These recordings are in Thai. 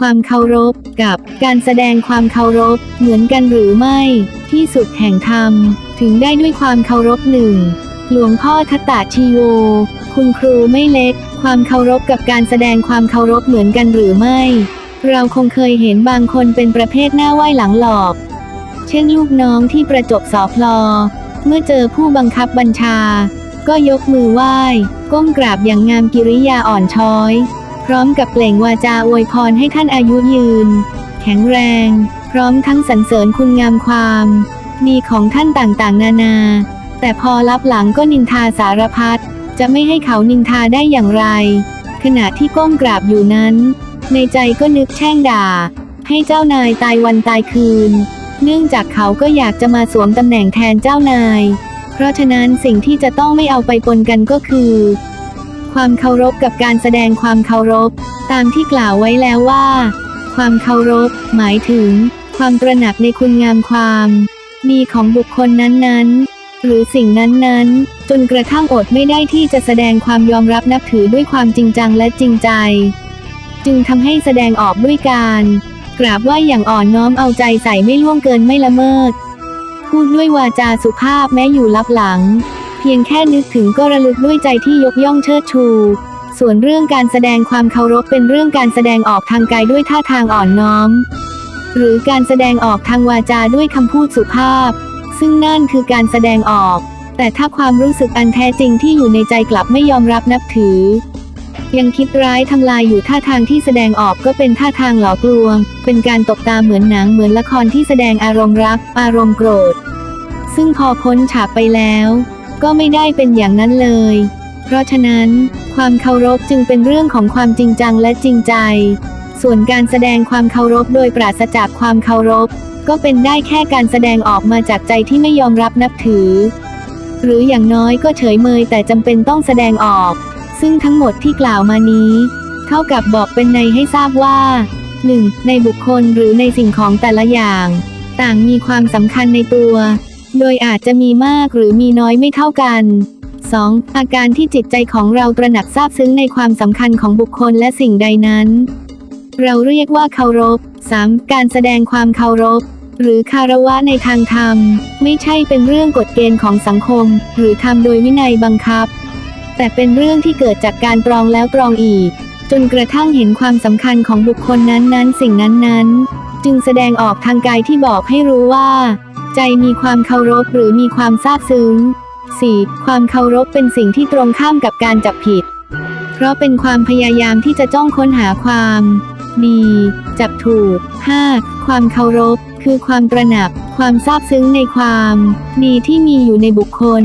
ความเคารพ กับการแสดงความเคารพ เหมือนกันหรือไม่ ที่สุดแห่งธรรม ถึงได้ด้วยความเคารพหนึ่งหลวงพ่อทัตตาชีโว คุณครูไม่เล็ก ความเคารพกับการแสดงความเคารพเหมือนกันหรือไม่ เราคงเคยเห็นบางคนเป็นประเภทหน้าไหว้หลังหลอก เช่นลูกน้องที่ประจบสอพลอ เมื่อเจอผู้บังคับบัญชา ก็ยกมือไหว้ ก้มกราบอย่างงามกิริยาอ่อนช้อย ร้อมกับเปล่งวาจาอวยพรให้ท่านอายุยืน แข็งแรง พร้อมทั้งสรรเสริญคุณงามความดีของท่านต่างๆ นานา แต่พอรับหลังก็นินทาสารพัดจะไม่ให้เขานินทาได้อย่างไร ขณะที่ก้มกราบอยู่นั้น ในใจก็นึกแช่งด่า ให้เจ้านายตายวันตายคืน เนื่องจากเขาก็อยากจะมาสวมตำแหน่งแทนเจ้านาย เพราะฉะนั้นสิ่งที่จะต้องไม่เอาไปปนกันก็คือ ความเคารพกับการแสดงความเคารพ ตามที่กล่าวไว้แล้วว่า ความเคารพ หมายถึง ความตระหนักในคุณงามความดีของบุคคลนั้นๆ หรือสิ่งนั้นๆ จนกระทั่งอดไม่ได้ที่จะแสดงความยอมรับนับถือด้วยความจริงจังและจริงใจ จึงทำให้แสดงออกด้วยการ กราบไหว่าอย่างอ่อนน้อมเอาใจใส่ไม่ล่วงเกินไม่ละเมิด พูดด้วยวาจาสุภาพแม้อยู่ลับหลัง เพียงแค่นึกถึงก็ระลึกด้วยใจที่ยกย่องเชิดชู ส่วนเรื่องการแสดงความเคารพเป็นเรื่องการแสดงออกทางกายด้วยท่าทางอ่อนน้อม หรือการแสดงออกทางวาจาด้วยคำพูดสุภาพ ซึ่งนั่นคือการแสดงออก แต่ถ้าความรู้สึกอันแท้จริงที่อยู่ในใจกลับไม่ยอมรับนับถือ ยังคิดร้ายทำลายอยู่ท่าทางที่แสดงออกก็เป็นท่าทางหลอกลวง เป็นการตกตาเหมือนหนังเหมือนละครที่แสดงอารมณ์รัก อารมณ์โกรธ ซึ่งพอพ้นฉากไปแล้ว ก็ไม่ได้เป็นอย่างนั้นเลย เพราะฉะนั้น ความเคารพจึงเป็นเรื่องของความจริงจังและจริงใจ ส่วนการแสดงความเคารพโดยปราศจากความเคารพ ก็เป็นได้แค่การแสดงออกมาจากใจที่ไม่ยอมรับนับถือ หรืออย่างน้อยก็เฉยเมยแต่จำเป็นต้องแสดงออก ซึ่งทั้งหมดที่กล่าวมานี้ เท่ากับบอกเป็นในให้ทราบว่า 1. ในบุคคลหรือในสิ่งของแต่ละอย่าง ต่างมีความสำคัญในตัว โดยอาจจะมีมากหรือมีน้อยไม่เท่ากัน 2. อาการที่จิตใจของเราตระหนักทราบซึ้งในความสำคัญของบุคคลและสิ่งใดนั้น เราเรียกว่าเคารพ 3. การแสดงความเคารพ หรือคารวะในทางธรรม ไม่ใช่เป็นเรื่องกฎเกณฑ์ของสังคม หรือทำโดยวินัยบังคับ แต่เป็นเรื่องที่เกิดจากการตรองแล้วตรองอีก จนกระทั่งเห็นความสำคัญของบุคคลนั้นๆ สิ่งนั้นๆ จึงแสดงออกทางกายที่บอกให้รู้ว่า ใจมีความเคารพหรือมีความซาบซึ้ง 4. ความเคารพเป็นสิ่งที่ตรงข้ามกับการจับผิด เพราะเป็นความพยายามที่จะจ้องค้นหาความ ดี จับถูก 5. ความเคารพ คือความตระหนัก ความซาบซึ้งในความ ดีที่มีอยู่ในบุคคล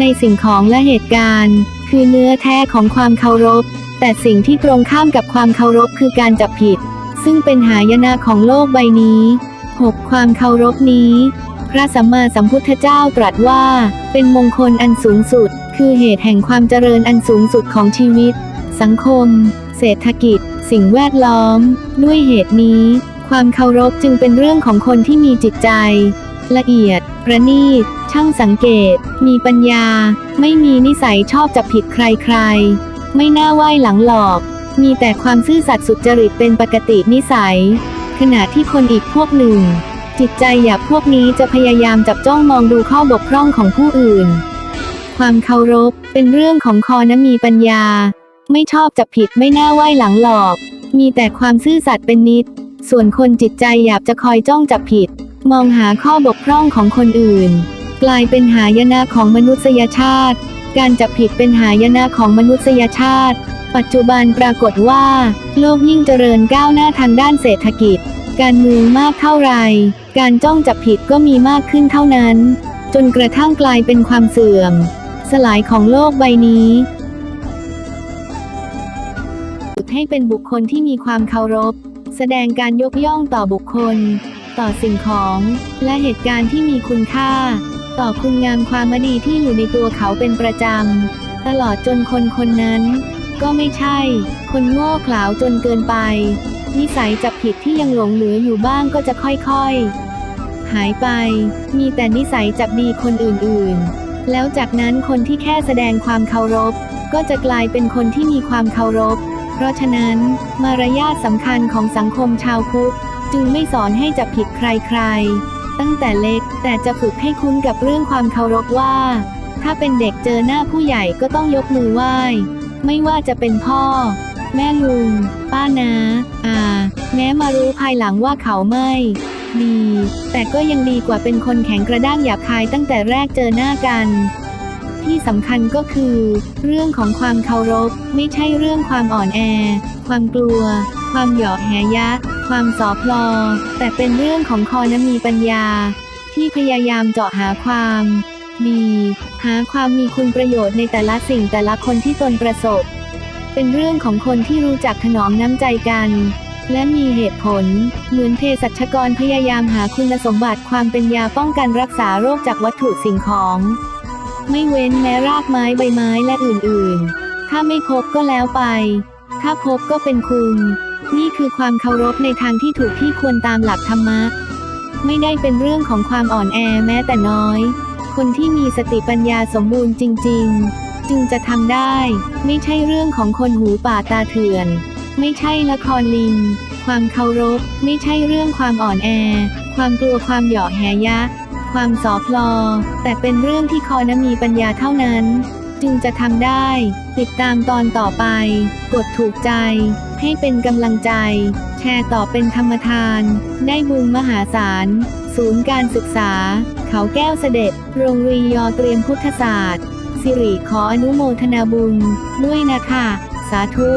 ในสิ่งของและเหตุการณ์ คือเนื้อแท้ของความเคารพ แต่สิ่งที่ตรงข้ามกับความเคารพคือการจับผิด ซึ่งเป็นหายนะของโลกใบนี้ 6. ความเคารพนี้ ระสัมมาสัมพุทธเจ้าตรัสว่า เป็นมงคลอันสูงสุด คือเหตุแห่งความเจริญอันสูงสุดของชีวิต สังคม เศรษฐกิจ สิ่งแวดล้อม ด้วยเหตุนี้ ความเคารพจึงเป็นเรื่องของคนที่มีจิตใจ ละเอียด ประณีต ช่างสังเกต มีปัญญา ไม่มีนิสัยชอบจับผิดใครๆ ไม่น่าไหว้หลังหลอก มีแต่ความซื่อสัตย์สุจริตเป็นปกตินิสัย ขณะที่คนอีกพวกหนึ่ง จิตใจหยาบพวกนี้จะพยายามจับจ้องมองดูข้อบกพร่องของผู้อื่น ความเคารพเป็นเรื่องของคอนะมีปัญญา ไม่ชอบจับผิดไม่น่าไหวหลังหลอก มีแต่ความซื่อสัตย์เป็นนิด ส่วนคนจิตใจหยาบจะคอยจ้องจับผิด มองหาข้อบกพร่องของคนอื่น กลายเป็นหายนะของมนุษยชาติ การจับผิดเป็นหายนะของมนุษยชาติ ปัจจุบันปรากฏว่า โลกยิ่งเจริญก้าวหน้าทางด้านเศรษฐกิจ การเมืองมากเท่าไร การจ้องจับผิดก็มีมากขึ้นเท่านั้น จนกระทั่งกลายเป็นความเสื่อม สลายของโลกใบนี้ให้เป็นบุคคลที่มีความเคารพ แสดงการยกย่องต่อบุคคล ต่อสิ่งของ และเหตุการณ์ที่มีคุณค่า ต่อคุณงามความดีที่อยู่ในตัวเขาเป็นประจำ ตลอดจนคนคนนั้น ก็ไม่ใช่ คนโง่เขลาจนเกินไป นิสัยจับผิดที่ยังหลงเหลืออยู่บ้างก็จะค่อยๆ หายไป มีแต่นิสัยจับดีคนอื่นๆ แล้วจากนั้นคนที่แค่แสดงความเคารพ ก็จะกลายเป็นคนที่มีความเคารพ เพราะฉะนั้น มารยาทสำคัญของสังคมชาวพุทธจึงไม่สอนให้จับผิดใครๆ ตั้งแต่เล็กแต่จะฝึกให้คุ้นกับเรื่องความเคารพว่า ถ้าเป็นเด็กเจอหน้าผู้ใหญ่ก็ต้องยกมือไหว้ ไม่ว่าจะเป็นพ่อ แม่ลุง ป้านาอาแม้มารู้ภายหลังว่าเขาไม่ ดี แต่ก็ยังดีกว่าเป็นคนแข็งกระด้างหยาบคายตั้งแต่แรกเจอหน้ากัน ที่สำคัญก็คือ เรื่องของความเคารพ ไม่ใช่เรื่องความอ่อนแอ ความกลัว ความหยอกแหยะ ความสอพลอ แต่เป็นเรื่องของคอนมีปัญญา ที่พยายามเจาะหาความดีหาความมีคุณประโยชน์ในแต่ละสิ่งแต่ละคนที่ตนประสบ เป็นเรื่องของคนที่รู้จักถนอมน้ำใจกัน และมีเหตุผล เหมือนเภสัชกรพยายามหาคุณสมบัติความเป็นยาป้องกันรักษาโรคจากวัตถุสิ่งของ ไม่เว้นแม้รากไม้ใบไม้และอื่นๆ ถ้าไม่พบก็แล้วไป ถ้าพบก็เป็นคุณ นี่คือความเคารพในทางที่ถูกที่ควรตามหลักธรรมะ ไม่ได้เป็นเรื่องของความอ่อนแอแม้แต่น้อย คนที่มีสติปัญญาสมบูรณ์จริง ๆ จึงจะทำได้ ไม่ใช่เรื่องของคนหูป่าตาเถื่อน ไม่ใช่ละครลิง ความเคารพ ไม่ใช่เรื่องความอ่อนแอ ความกลัวความเหยาะแหยะ ความสอพลอ แต่เป็นเรื่องที่คอนมีปัญญาเท่านั้น จึงจะทำได้ ติดตามตอนต่อไป กดถูกใจ ให้เป็นกำลังใจ แชร์ต่อเป็นธรรมทาน ได้บุญมหาศาล ศูนย์การศึกษา เขาแก้วเสด็จ โรงเรียนเตรียมพุทธศาสตร์ สิริขออนุโมทนาบุญด้วยนะคะ สาธุ